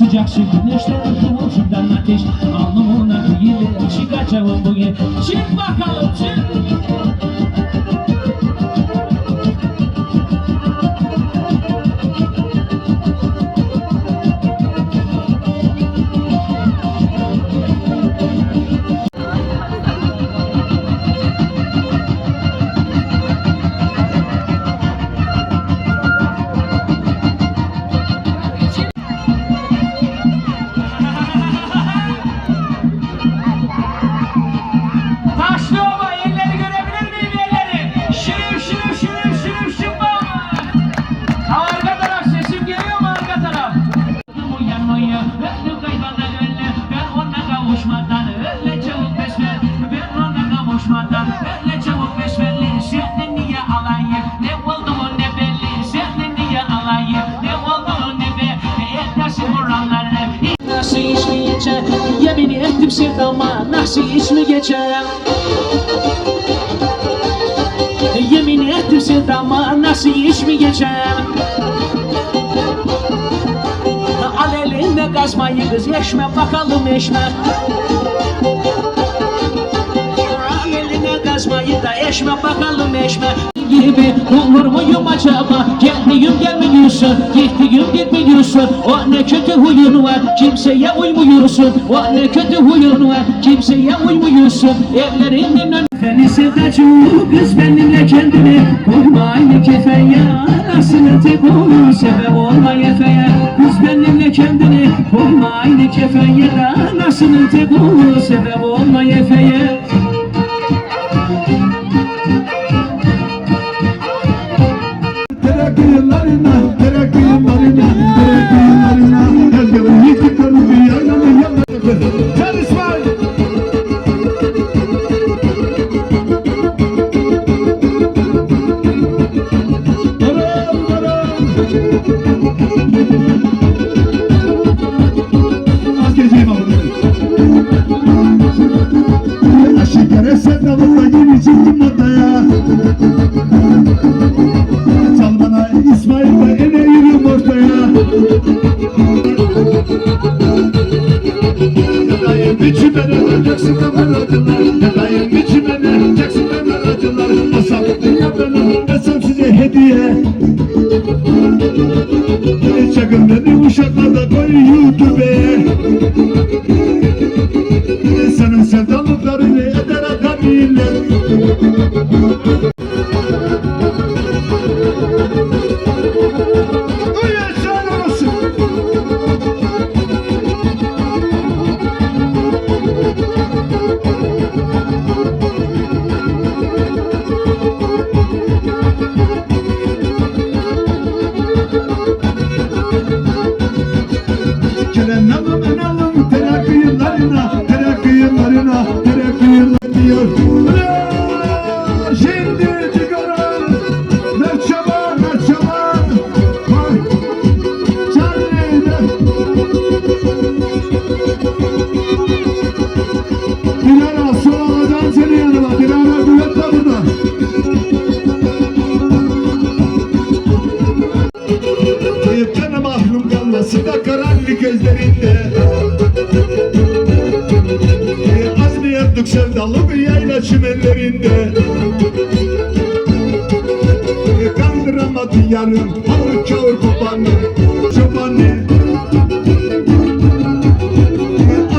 Ne sıcaksın güneşten Kıvılcımdan ateş. Alnına kıyıyla çıkacağım bu iş nasıl iş mi geçer? Yemin ettim sırtıma nasıl iş mi geçer? Al elinde kazmayı kız eşme bakalım eşme Al eline kazmayı da eşme bakalım eşme gibi olur muyum acaba? Geldiğim gelmiyorsun Gittiğim gitmiyorsun O ne kötü huyun var Kimseye uymuyorsun. O ne kötü huyun var Kimseye uymuyorsun. Evlerinin ön Beni sevdacım kız benimle kendini Koyma aynı kefeye Arasını tek olur Sebep olma efeye Kız benimle kendini Koyma aynı kefeye Arasını tek olur Sebep olma efeye Yadayım içime ne hemen acılar Yadayım içime ne hemen acılar Asal dünya benim desem size hediye Beni beni uşaklarda koy YouTube'e Senin sevdalıklarını eder akabiller Uy babanı Vur kör babanı Çobanı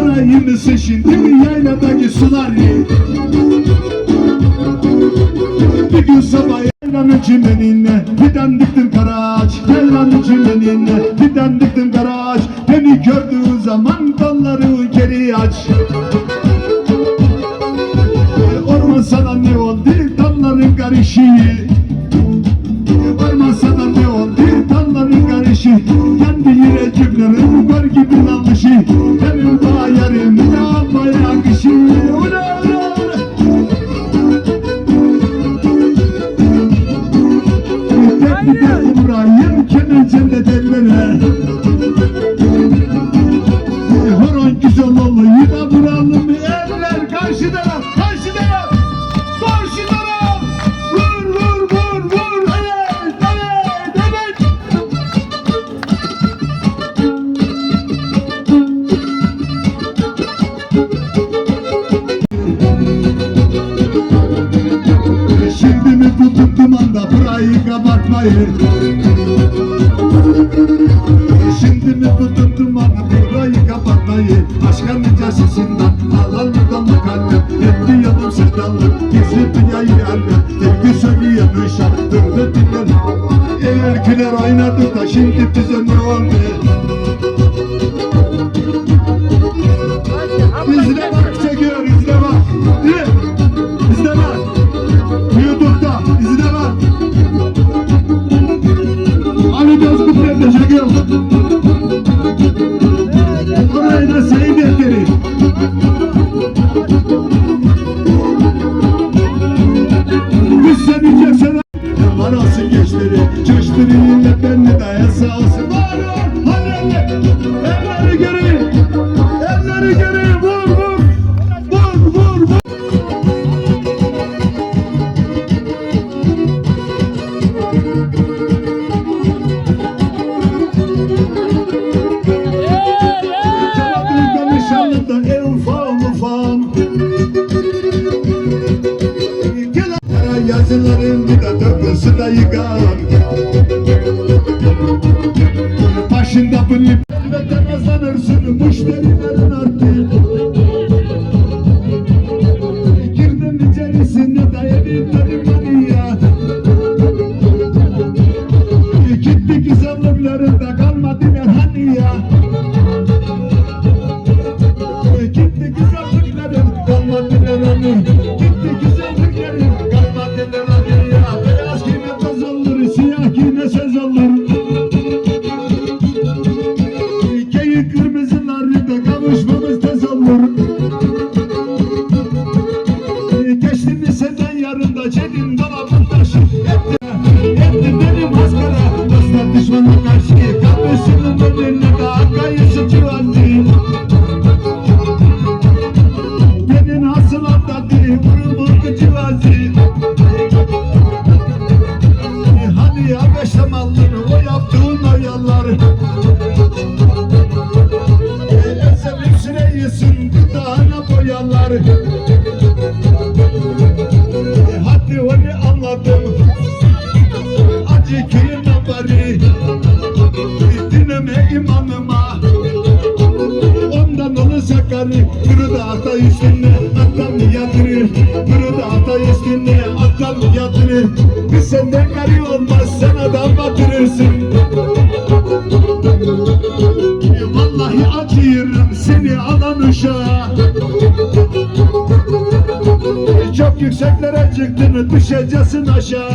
Arayın seçin yayladaki suları Bir gün sabah Yaylanın çimenine Fidan diktim karaç Yaylanın çimenine Fidan diktim karaç. Beni gördüğü zaman kolları geri aç. Orman ne oldu? Dalların karışığı ateşi Kendi yüreğimle rehber gibi dalmışı Kendi My head. Hani burada ata üstünde atlam yatırır Burada ata üstünde atlam yatırır Biz senden gari olmaz sana da batırırsın. Vallahi acıyırım seni alan uşağa Çok yükseklere çıktın düşeceksin aşağı.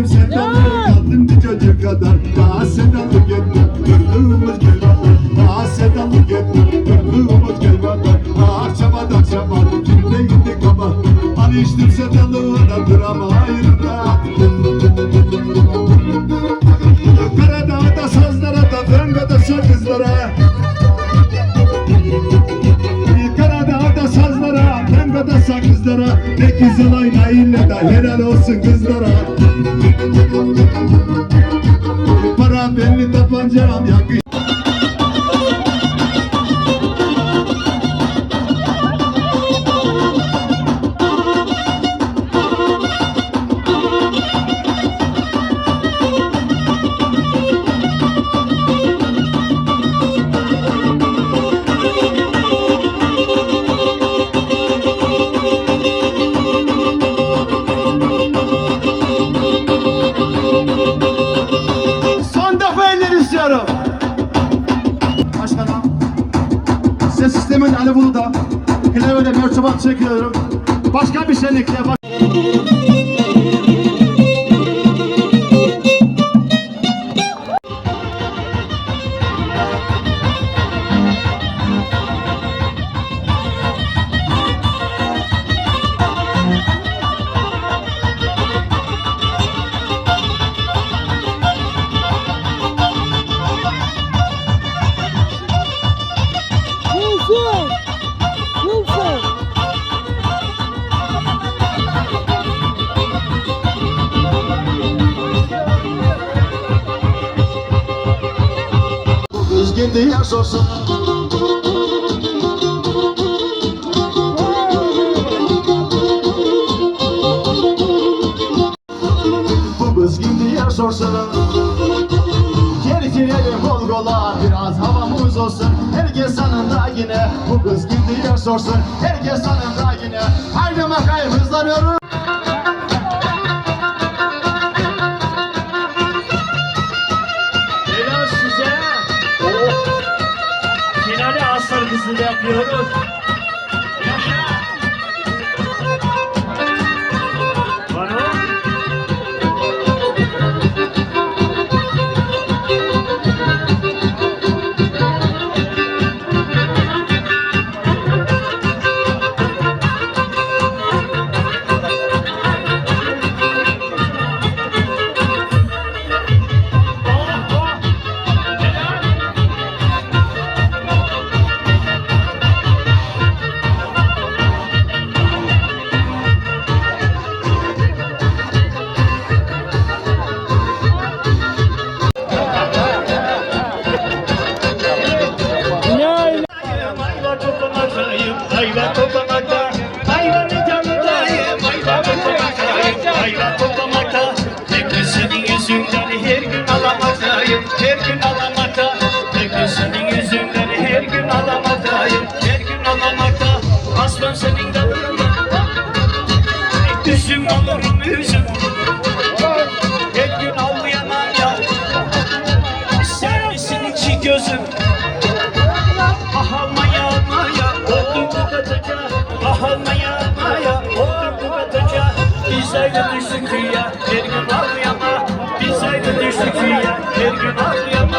Öptüm sevdaları kaldım bir çocuk kadar. Daha sedalık ettim gördüğümüz kelbalar Daha sedalık ettim gördüğümüz kelbalar Ah çabadan çabadan kimde gitti kaba? Alıştım sedalığına drama ayrıda Karadağ'da sazlara da Fenga'da Karadağ'da sazlara Fenga'da sakızlara. Ne güzel oynayın da helal olsun kızlara çekiyorum. Başka bir şenlikle Diye sorsun. Bu kızgın diye sorsun. Geri girelim kol kola biraz havamız olsun. Herkes yanında yine. Bu kızgın diye sorsun Herkes yanında yine. Haydi bakayım hızlanıyorum 你能不能 içi gözüm? Ah almaya almaya, oldum bu katıca. Ah almaya almaya, oldum bu katıca. Biz ayrı düştük ya, her gün ağlayama. Biz ayrı düştük ya, her gün ağlayamam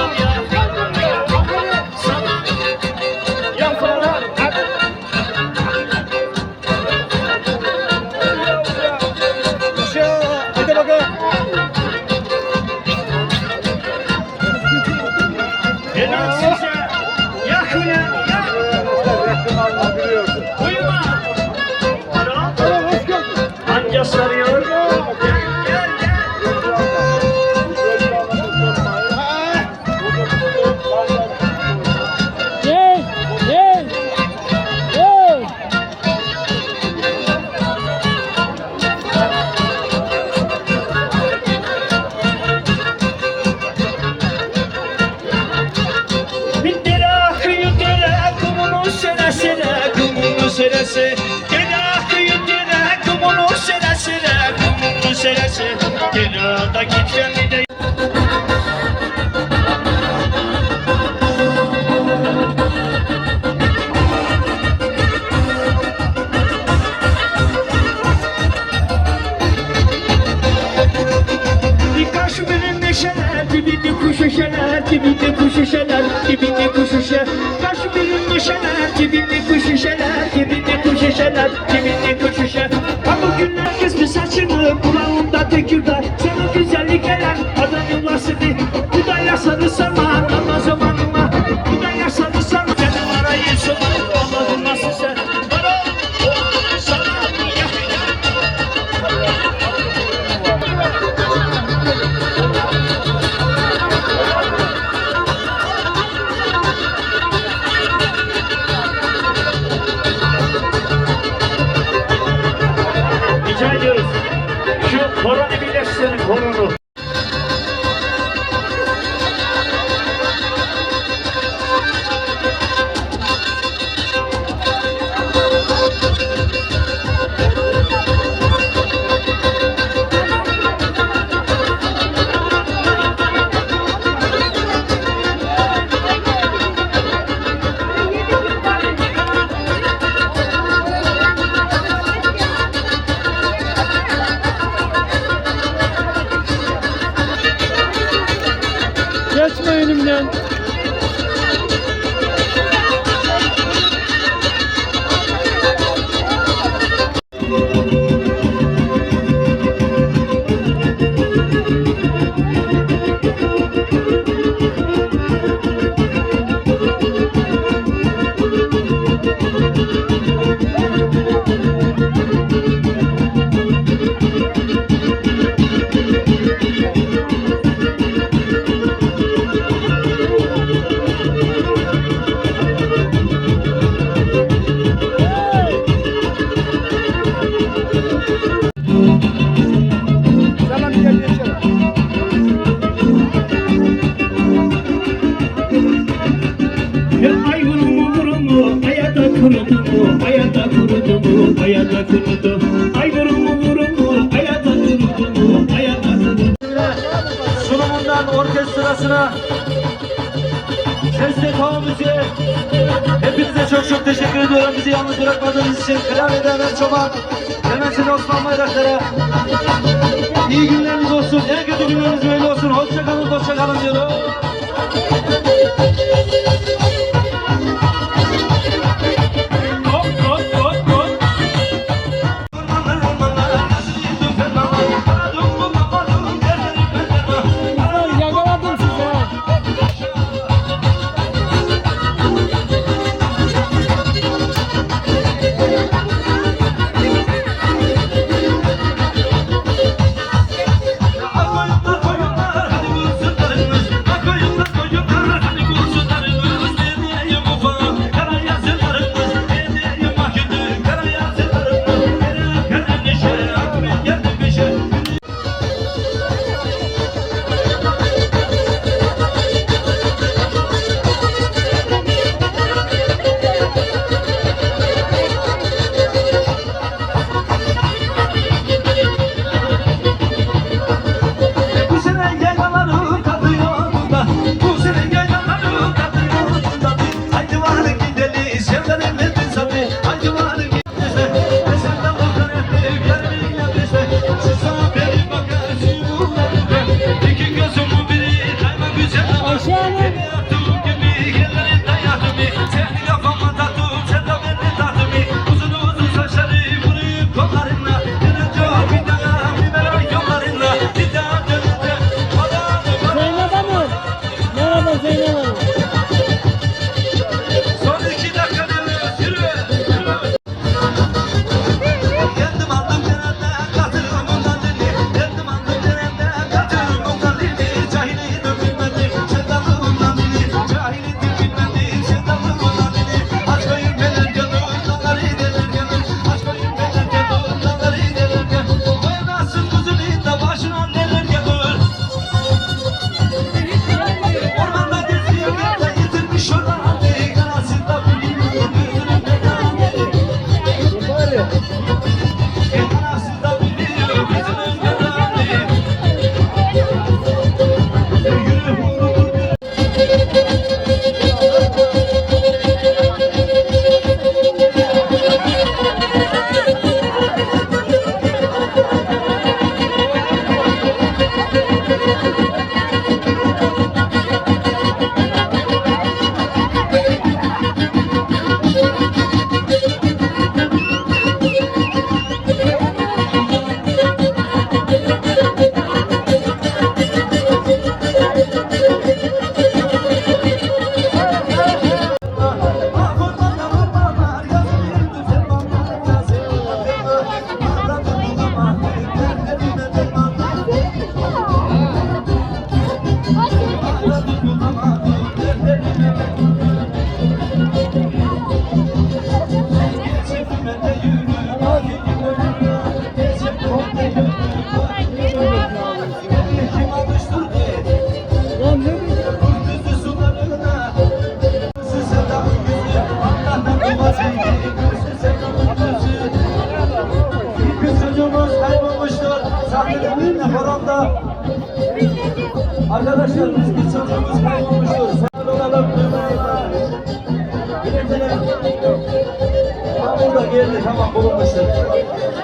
kurudu mu, ayada kurudu mu, ayada kurudu. Ay vurumu vurumu, ayada kurudu mu, ayada kurudu. sunumundan orkestrasına Sesli Kava Müziğe Hepinize çok çok teşekkür ediyorum. Bizi yalnız bırakmadığınız için Klavyede Ömer Çoban Demesine Osman Bayraktar'a. İyi günleriniz olsun, en kötü günleriniz böyle olsun. Hoşçakalın, hoşçakalın diyorum 様子供してる。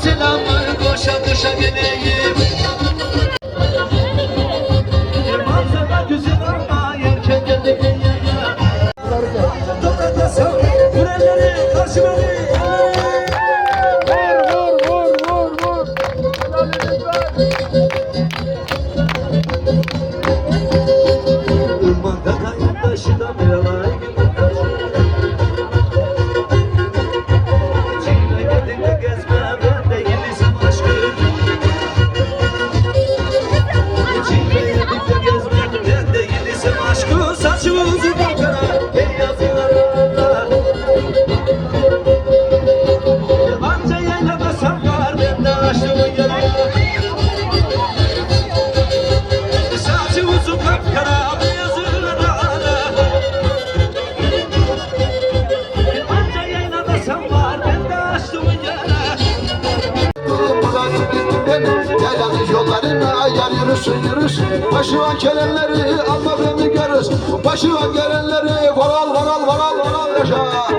Acılamı koşa koşa geleyim sıyırız Başıvan gelenleri alma beni görürüz Başıvan gelenleri varal varal varal varal yaşa.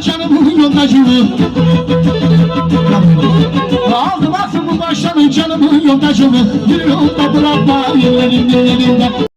canım bugün yolda yürü. Aldım asıl bu başlanın canım bugün yolda yürü. Yürü bırakma yerlerinde yerinde.